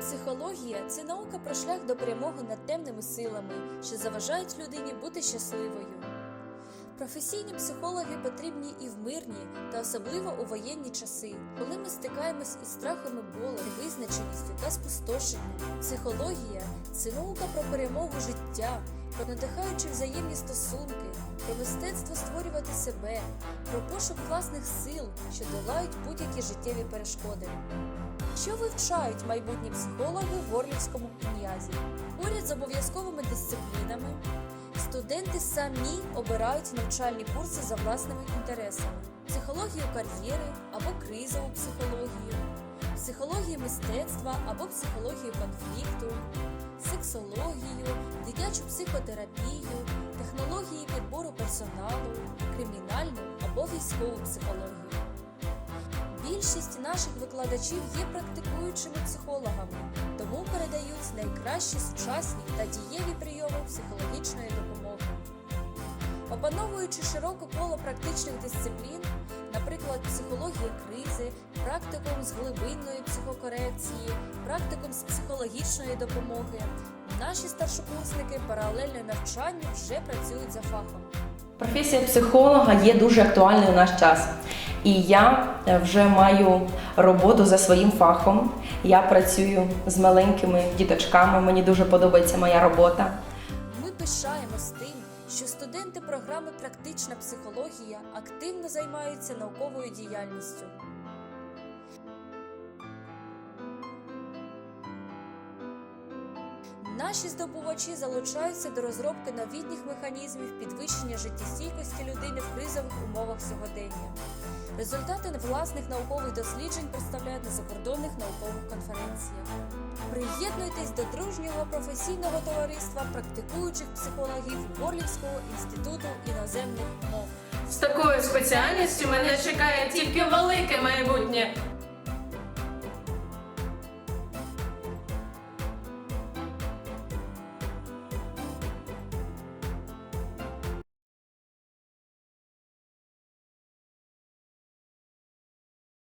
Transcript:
Психологія це наука про шлях до перемоги над темними силами, що заважають людині бути щасливою. Професійні психологи потрібні і в мирні, та особливо у воєнні часи, коли ми стикаємось із страхом і болем, невизначеністю та спустошенням. Психологія це наука про перемогу життя, про надихаючі взаємні стосунки, про мистецтво створювати себе, про пошук власних сил, що долають будь-які життєві перешкоди. Що вивчають майбутні психологи в Горлівському князі? Поряд з обов'язковими дисциплінами студенти самі обирають навчальні курси за власними інтересами: психологію кар'єри або кризову психологію, психологію мистецтва або психологію конфлікту, сексологію, дитячу психотерапію, технології підбору персоналу, кримінальну або військову психологію. Більшість наших викладачів є практикуючими психологами, тому передають найкращі сучасні та дієві прийоми психологічної допомоги. Опановуючи широке коло практичних дисциплін, наприклад, психологія кризи, практикум з глибинної психокорекції, практикум з психологічної допомоги, наші старшокурсники паралельно навчанню вже працюють за фахом. Професія психолога є дуже актуальною у наш час. І я е, вже маю роботу за своїм фахом. Я працюю з маленькими діточками. Мені дуже подобається моя робота. Ми пишаємось тим, що студенти програми Практична психологія активно займаються науковою діяльністю. Наші здобувачі залучаються до розробки новітніх механізмів підвищення життєстійкості людини в кризових умовах сьогодення. Результати власних наукових досліджень представляють на закордонних наукових конференціях. Приєднуйтесь до дружнього професійного товариства практикуючих психологів Горлівського інституту іноземних мов. З такою спеціальністю мене чекає тільки велике майбутнє.